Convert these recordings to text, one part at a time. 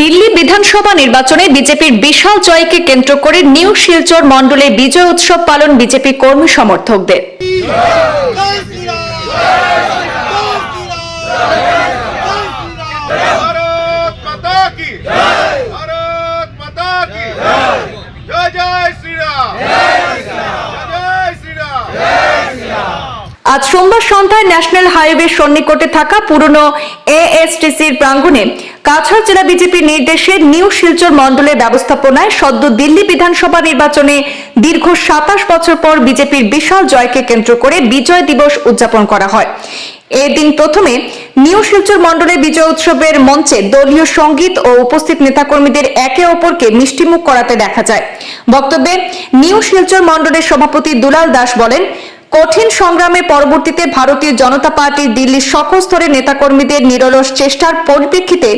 দিল্লি বিধানসভা নির্বাচনে বিজেপির বিশাল জয়কে কেন্দ্র করে নিউ শিলচর মণ্ডলে বিজয় উৎসব পালন বিজেপি কর্মী সমর্থকদের। আজ সোমবার সন্ধ্যায় ন্যাশনাল হাইওয়ে সন্নিকটে থাকা পুরনো এএসটিসির প্রাঙ্গণে কাছাড় জেলা বিজেপির নির্দেশে নিউ শিলচর মণ্ডলের ব্যবস্থাপনায় সদ্য দিল্লি বিধানসভা নির্বাচনে দীর্ঘ সাতাশ বছর পর বিজেপির বিশাল জয়কে কেন্দ্র করে বিজয় দিবস উদযাপন করা হয়। এদিন প্রথমে নিউ শিলচর মণ্ডলের বিজয় উৎসবের মঞ্চে দলীয় সংগীত ও উপস্থিত নেতাকর্মীদের একে অপরকে মিষ্টিমুখ করাতে দেখা যায়। বক্তব্যে নিউ শিলচর মণ্ডলের সভাপতি দুলাল দাস বলেন কঠিন সংগ্রামের পরবর্তীতে ভারতীয় জনতা পার্টির দিল্লির সকল স্তরের নেতাকর্মীদের নিরলস চেষ্টার পরিপ্রেক্ষিতে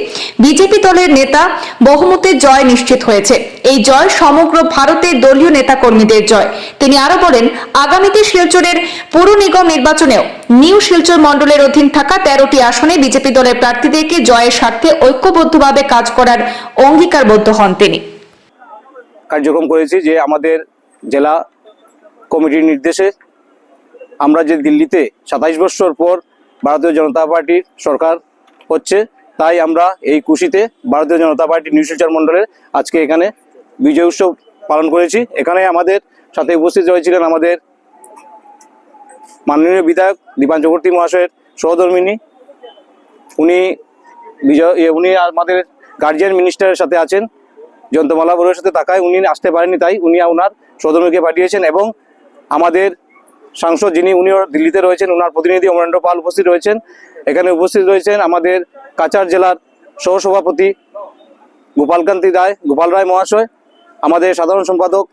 বিজেপি দলের নেতা বহুমতের জয় নিশ্চিত হয়েছে। এই জয় সমগ্র ভারতের দলীয় নেতাকর্মীদের জয়। তিনি আরও বলেন, আগামীতে শিলচরের পুর নিগম নির্বাচনেও নিউ শিলচর মণ্ডলের অধীন থাকা তেরোটি আসনে বিজেপি দলের প্রার্থীদেরকে জয়ের স্বার্থে ঐক্যবদ্ধভাবে কাজ করার অঙ্গীকারবদ্ধ হন তিনি। কার্যক্রম করেছি যে আমাদের জেলা কমিটির নির্দেশে আমরা যে দিল্লিতে সাতাইশ বছর পর ভারতীয় জনতা পার্টির সরকার হচ্ছে, তাই আমরা এই খুশিতে ভারতীয় জনতা পার্টি নিউ শিলচর মণ্ডলের আজকে এখানে বিজয় উৎসব পালন করেছি। এখানে আমাদের সাথে উপস্থিত হয়েছিলেন আমাদের মাননীয় বিধায়ক দীপান চক্রবর্তী মহাশয়ের সহধর্মিনী। উনি বিজয় উনি আমাদের গার্জিয়ান মিনিস্টারের সাথে আছেন। জয়ন্তমালা বড়ুয়ার সাথে তাকায়, উনি আসতে পারেননি, তাই উনি ওনার সহধর্মীকে পাঠিয়েছেন এবং আমাদের সাংসদ যিনি, উনিও দিল্লিতে রয়েছেন ওনার প্রতিনিধি অমরেন্দ্র পাল উপস্থিত রয়েছেন। এখানে উপস্থিত রয়েছেন আমাদের কাছাড় জেলার সহসভাপতি গোপালকান্তি রায়, গোপাল রায় মহাশয়, আমাদের সাধারণ সম্পাদক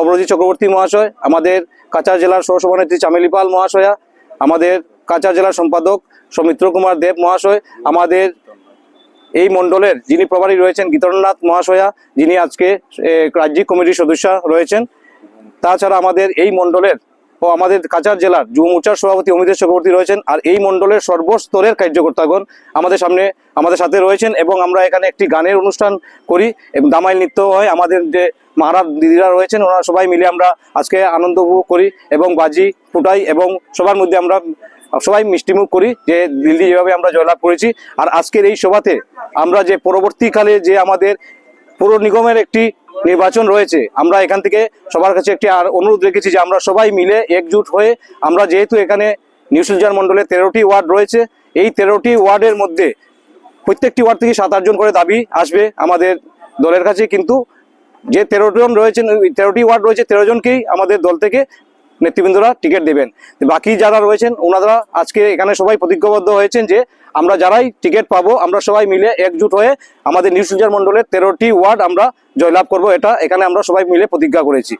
অপরজিৎ চক্রবর্তী মহাশয়, আমাদের কাছাড় জেলার সহসভানেত্রী চামেলি পাল মহাশয়া, আমাদের কাছাড় জেলার সম্পাদক সৌমিত্র কুমার দেব মহাশয়, আমাদের এই মণ্ডলের যিনি প্রভারী রয়েছেন গীতরনাথ মহাশয়া, যিনি আজকে রাজ্যিক কমিটির সদস্য রয়েছেন। তাছাড়া আমাদের এই মণ্ডলের ও আমাদের কাছাড় জেলার যুব মোর্চার সভাপতি অমিতেশ চক্রবর্তী রয়েছেন আর এই মণ্ডলের সর্বস্তরের কার্যকর্তাগণ আমাদের সামনে, আমাদের সাথে রয়েছেন এবং আমরা এখানে একটি গানের অনুষ্ঠান করি এবং দামাইল নৃত্য হয়। আমাদের যে মাহারাজ দিদিরা রয়েছেন, ওনারা সবাই মিলে আমরা আজকে আনন্দ উপভোগ করি এবং বাজি ফুটাই এবং সবার মধ্যে আমরা সবাই মিষ্টিমুখ করি যে দিল্লি যেভাবে আমরা জয়লাভ করেছি। আর আজকের এই সভাতে আমরা যে পরবর্তীকালে যে আমাদের পুর নিগমের একটি নির্বাচন রয়েছে। আমরা এখান থেকে সবার কাছে একটি আর অনুরোধ রেখেছি যে আমরা সবাই মিলে একজুট হয়ে আমরা যেহেতু এখানে নিউ সুলজার মণ্ডলে তেরোটি ওয়ার্ড রয়েছে, এই তেরোটি ওয়ার্ডের মধ্যে প্রত্যেকটি ওয়ার্ড থেকে সাত আটজন করে দাবি আসবে আমাদের দলের কাছে। কিন্তু যে তেরো জন রয়েছেন তেরোটি ওয়ার্ড রয়েছে তেরো জনকেই আমাদের দল থেকে নেতৃবৃন্দরা টিকিট দেবেন। বাকি যারা রয়েছেন ওনারা আজকে এখানে সবাই প্রতিজ্ঞাবদ্ধ হয়েছেন যে আমরা যারাই টিকিট পাবো, আমরা সবাই মিলে একজুট হয়ে আমাদের নিউ শিলচর মণ্ডলের তেরোটি ওয়ার্ড আমরা জয়লাভ করব। এটা এখানে আমরা সবাই মিলে প্রতিজ্ঞা করেছি।